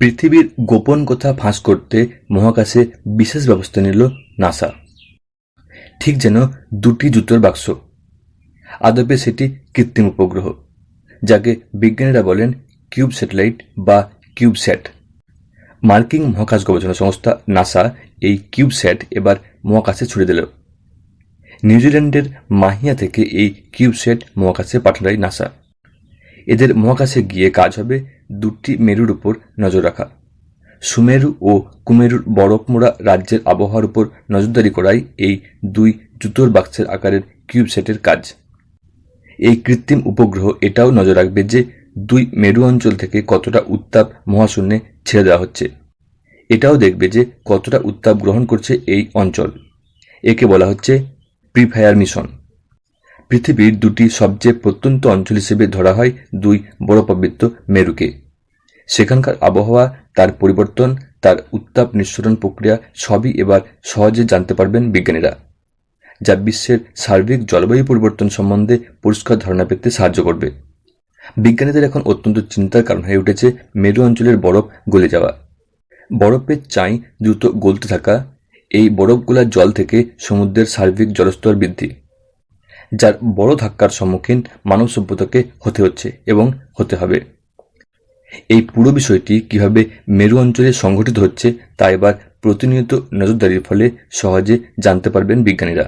পৃথিবীর গোপন কথা ফাঁস করতে মহাকাশে বিশেষ ব্যবস্থা নিল নাসা। ঠিক যেন দুটি জুতোর বাক্স। আদপে সেটি কৃত্রিম উপগ্রহ, যাকে বিজ্ঞানীরা বলেন কিউব স্যাটেলাইট বা কিউবস্যাট মার্কিন মহাকাশ গবেষণা সংস্থা নাসা এই কিউবস্যাট এবার মহাকাশে ছুড়ে দিল। নিউজিল্যান্ডের মাহিয়া থেকে এই কিউবস্যাট মহাকাশে পাঠায় নাসা। এদের মহাকাশে গিয়ে কাজ হবে দুটি মেরুর উপর নজর রাখা। সুমেরু ও কুমেরুর বরফ মোড়া রাজ্যের আবহাওয়ার উপর নজরদারি করাই এই দুই জুতোর বাক্সের আকারের কিউবসেটের কাজ। এই কৃত্রিম উপগ্রহ এটাও নজর রাখবে যে দুই মেরু অঞ্চল থেকে কতটা উত্তাপ মহাশূন্যে ছেড়ে দেওয়া হচ্ছে। এটাও দেখবে যে কতটা উত্তাপ গ্রহণ করছে এই অঞ্চল। একে বলা হচ্ছে প্রিফায়ার মিশন পৃথিবীর দুটি সবচেয়ে প্রত্যন্ত অঞ্চল হিসেবে ধরা হয় দুই বরফাবৃত মেরুকে। সেখানকার আবহাওয়া, তার পরিবর্তন, তার উত্তাপ নিঃসরণ প্রক্রিয়া সবই এবার সহজে জানতে পারবেন বিজ্ঞানীরা, যা বিশ্বের সার্বিক জলবায়ু পরিবর্তন সম্বন্ধে পরিষ্কার ধারণা পেতে সাহায্য করবে। বিজ্ঞানীদের এখন অত্যন্ত চিন্তার কারণ হয়ে উঠেছে মেরু অঞ্চলের বরফ গলে যাওয়া। বরফের চাই দ্রুত গলতে থাকা, এই বরফগুলার জল থেকে সমুদ্রের সার্বিক জলস্তর বৃদ্ধি। যার বড় ধাক্কার সম্মুখীন মানব সভ্যতাকে হতে হচ্ছে এবং হতে হবে। এই পুরো বিষয়টি কীভাবে মেরু অঞ্চলে সংঘটিত হচ্ছে তা এবার প্রতিনিয়ত নজরদারির ফলে সহজে জানতে পারবেন বিজ্ঞানীরা।